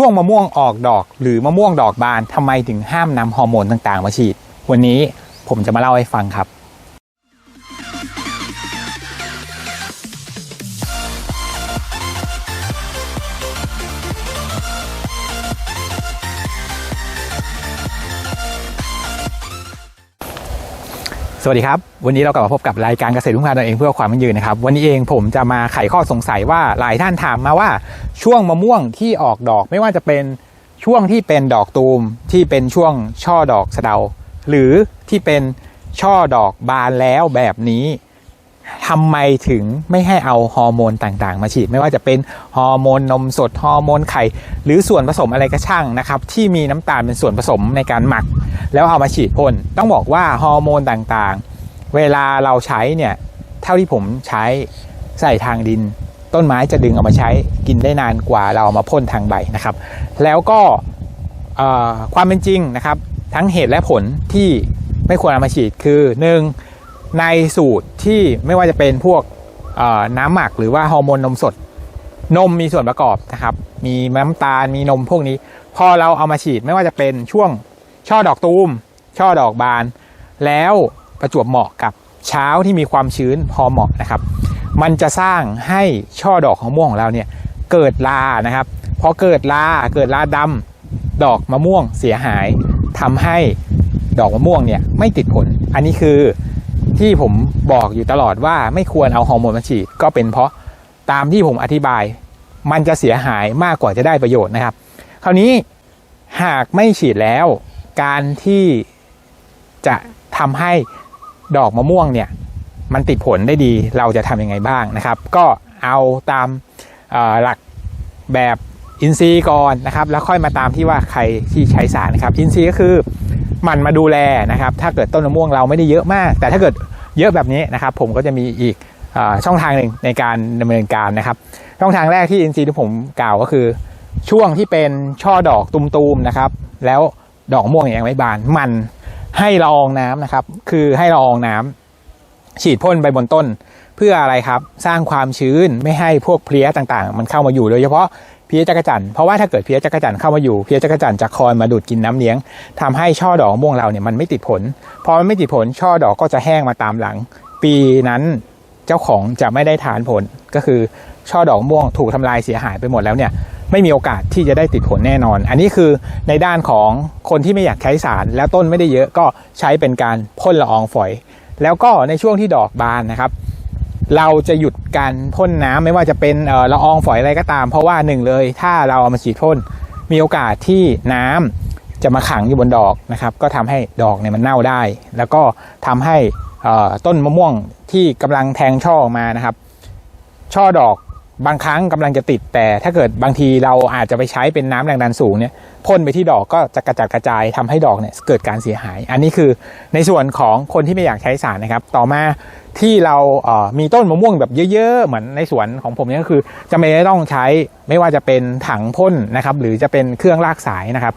ช่วงมะม่วงออกดอก หรือมะม่วงดอกบานทำไมถึงห้ามนำฮอร์โมนต่างๆ มาฉีด วันนี้ผมจะมาเล่าให้ฟังครับ สวัสดีครับ วันนี้เรากลับมาพบกับรายการเกษตรทุ่งพาตัวเองเพื่อความมั่นยืนนะครับ วันนี้เองผมจะมาไขข้อสงสัยว่าหลายท่านถามมาว่าช่วงมะม่วงที่ออกดอก ไม่ว่าจะเป็นช่วงที่เป็นดอกตูมที่เป็นช่วงช่อดอกสะเดา หรือที่เป็นช่อดอกบานแล้วแบบนี้ ทำไมถึงไม่ให้เอาฮอร์โมนต่างๆ มาฉีด ไม่ว่าจะเป็นฮอร์โมนนมสดฮอร์โมนไข่ หรือส่วนผสมอะไรก็ช่างนะครับที่มีน้ำตาลเป็นส่วนผสมในการหมัก แล้วเอามาฉีดพ่นต้องบอกว่าฮอร์โมนต่างๆ เวลาเราใช้เนี่ยเท่าที่ผมใช้ใส่ทางดิน ต้นไม้จะดึงเอามาใช้กินได้นานกว่าเราเอามาพ่นทางใบนะครับ แล้วก็ความเป็นจริงนะครับ ทั้งเหตุและผลที่ไม่ควรเอามาฉีดคือหนึ่ง ในสูตรที่ไม่ว่าจะเป็นพวกน้ำหมักหรือว่าฮอร์โมนนมสด นมมีส่วนประกอบนะครับ มีน้ำตาลมีนมพวกนี้ พอเราเอามาฉีดไม่ว่าจะเป็นช่วงช่อดอกตูม ช่อดอกบาน แล้วประจวบเหมาะกับเช้าที่มีความชื้นพอเหมาะนะครับ มันจะสร้างให้ช่อดอกของม่วงของเราเนี่ยเกิดลานะครับพอเกิดลาเกิดลาดำดอกมะม่วงเสียหายทำให้ดอกมะม่วงเนี่ยไม่ติดผล อันนี้คือ ที่ผมบอกอยู่ตลอดว่าไม่ควรเอาฮอร์โมนมาฉีดก็เป็นเพราะตามที่ผมอธิบาย มันจะเสียหายมากกว่าจะได้ประโยชน์นะครับ คราวนี้หากไม่ฉีดแล้ว การที่จะทำให้ดอกมะม่วงเนี่ยมันติดผลได้ดีเราจะทำยังไงบ้างนะครับ ก็เอาตามหลักแบบอินทรีย์ก่อนนะครับ แล้วค่อยมาตามที่ว่าใครที่ใช้สารนะครับ อินทรีย์ก็คือ มันมาดูแลนะครับ ถ้าเกิดต้นมะม่วงเราไม่ได้เยอะมาก แต่ถ้าเกิดเยอะแบบนี้นะครับ ผมก็จะมีอีกอช่องทางหนึ่งในการดำเนินการนะครับ ช่องทางแรกที่อินทรีย์ที่ผมกล่าวก็คือ ช่วงที่เป็นช่อดอกตุมๆนะครับ แล้วดอกม่วงยังไม่บานมันให้ละอองน้ำนะครับ คือให้ละอองน้ำฉีดพ่นไปบนต้น เพื่ออะไรครับ สร้างความชื้นไม่ให้พวกเพลี้ยต่างๆ มันเข้ามาอยู่โดยเฉพาะ เพี้ยจักรจันเพราะว่าถ้าเกิดเพี้ยจักรจันเข้ามาอยู่เพี้ยจักรจันจะคอยมาดูดกินน้ำเลี้ยงทำให้ช่อดอกม่วงเราเนี่ยมันไม่ติดผลพอมันไม่ติดผลช่อดอกก็จะแห้งมาตามหลัง ปีนั้นเจ้าของจะไม่ได้ทานผลก็คือช่อดอกม่วงถูกทำลายเสียหายไปหมดแล้วเนี่ยไม่มีโอกาสที่จะได้ติดผลแน่นอน อันนี้คือในด้านของคนที่ไม่อยากใช้สาร แล้วต้นไม่ได้เยอะก็ใช้เป็นการพ่นละอองฝอย แล้วก็ในช่วงที่ดอกบานนะครับ เราจะหยุดการพ่นน้ำไม่ว่าจะเป็นละอองฝอยอะไรก็ตาม เพราะว่าหนึ่งเลย ถ้าเราเอามาฉีดพ่นมีโอกาสที่น้ำจะมาขังอยู่บนดอกนะครับ ก็ทำให้ดอกเนี่ยมันเน่าได้ แล้วก็ทำให้ต้นมะม่วงที่กำลังแทงช่อออกมานะครับ ช่อดอก บางครั้งกำลังจะติดแต่ถ้าเกิดบางทีเราอาจจะไปใช้เป็นน้ำแรงดันสูงเนี่ยพ่นไปที่ดอกก็จะกระจัดกระจายทำให้ดอกเนี่ยเกิดการเสียหาย อันนี้คือในส่วนของคนที่ไม่อยากใช้สารนะครับ ต่อมาที่เราเอ่อมีต้นมะม่วงแบบเยอะๆ เหมือนในสวนของผมเนี่ยก็คือ จะไม่ได้ต้องใช้ไม่ว่าจะเป็นถังพ่นนะครับ หรือจะเป็นเครื่องลากสายนะครับ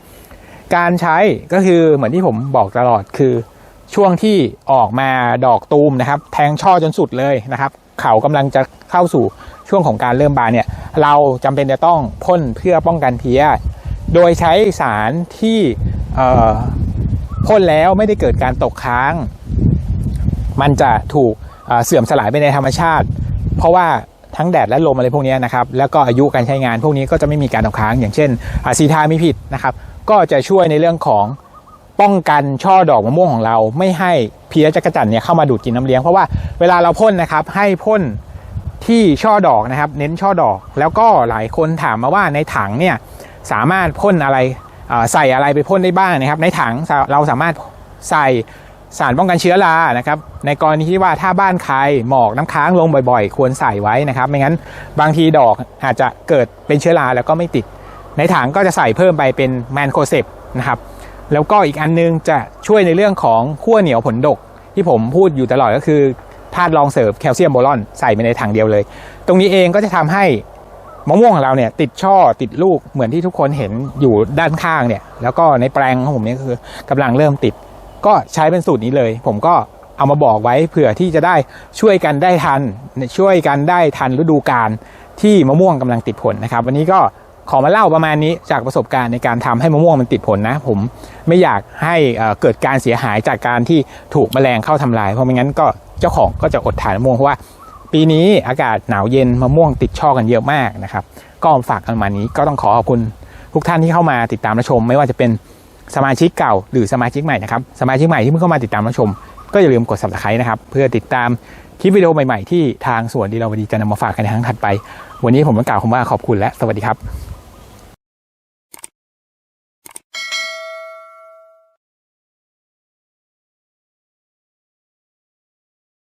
การใช้ก็คือเหมือนที่ผมบอกตลอดคือช่วงที่ออกมาดอกตูมนะครับ แทงช่อจนสุดเลยนะครับ เขากำลังจะเข้าสู่ ช่วงของการเริ่มบานเนี่ยเราจำเป็นจะต้องพ่นเพื่อป้องกันเพี้ย โดยใช้สารที่พ่นแล้วไม่ได้เกิดการตกค้าง มันจะถูกเเสื่อมสลายไปในธรรมชาติ เพราะว่าทั้งแดดและลมอะไรพวกนี้นะครับ แล้วก็อายุการใช้งานพวกนี้ก็จะไม่มีการตกค้าง อย่างเช่นซีทามิพิดนะครับ ก็จะช่วยในเรื่องของป้องกันช่อดอกมะม่วงของเรา ไม่ให้เพี้ยจักรจั่นเนี่ยเข้ามาดูดกินน้ำเลี้ยง เพราะว่าเวลาเราพ่นนะครับให้พ่น ที่ช่อดอกนะครับ เน้นช่อดอก แล้วก็หลายคนถามมาว่าในถังเนี่ยสามารถพ่นอะไรใส่อะไรไปพ่นได้บ้างนะครับ ในถังเราสามารถใส่สารป้องกันเชื้อรานะครับ ในกรณีที่ว่าถ้าบ้านใครหมอกน้ำค้างลงบ่อยๆ ควรใส่ไว้นะครับ ไม่งั้นบางทีดอกอาจจะเกิดเป็นเชื้อราแล้วก็ไม่ติด ในถังก็จะใส่เพิ่มไปเป็นแมนโคเซปนะครับ แล้วก็อีกอันนึงจะช่วยในเรื่องของขั้วเหนียวผลดกที่ผมพูดอยู่ตลอดก็คือ ธาตุรองเสริมแคลเซียมโบรอนใส่ไปในถังเดียวเลย ตรงนี้เองก็จะทำให้มะม่วงของเราเนี่ยติดช่อติดลูกเหมือนที่ทุกคนเห็นอยู่ด้านข้างเนี่ย แล้วก็ในแปลงของผมเนี่ยก็คือกำลังเริ่มติด ก็ใช้เป็นสูตรนี้เลย ผมก็เอามาบอกไว้เผื่อที่จะได้ช่วยกันได้ทันช่วยกันได้ทันฤดูกาลที่มะม่วงกำลังติดผลนะครับ วันนี้ก็ ขอมาเล่าประมาณนี้จากประสบการณ์ในการทำให้มะม่วงมันติดผลนะ ผมไม่อยากให้เกิดการเสียหายจากการที่ถูกแมลงเข้าทำลาย เพราะไม่งั้นก็เจ้าของก็จะอดทานมะม่วงเพราะว่า ปีนี้อากาศหนาวเย็นมะม่วงติดช่อกันเยอะมากนะครับ ก็ฝากกันมานี้ก็ต้องขอขอบคุณทุกท่านที่เข้ามาติดตามรับชม ไม่ว่าจะเป็นสมาชิกเก่าหรือสมาชิกใหม่นะครับสมาชิกใหม่ที่เพิ่งเข้ามาติดตามรับชม ก็อย่าลืมกด subscribe นะครับเพื่อติดตามคลิปวิดีโอใหม่ ๆ ที่ทางสวนดีเราวดีจะนำมาฝากกันในครั้งถัดไป วันนี้ผมต้องกล่าวคำว่าขอบคุณและสวัสดีครับ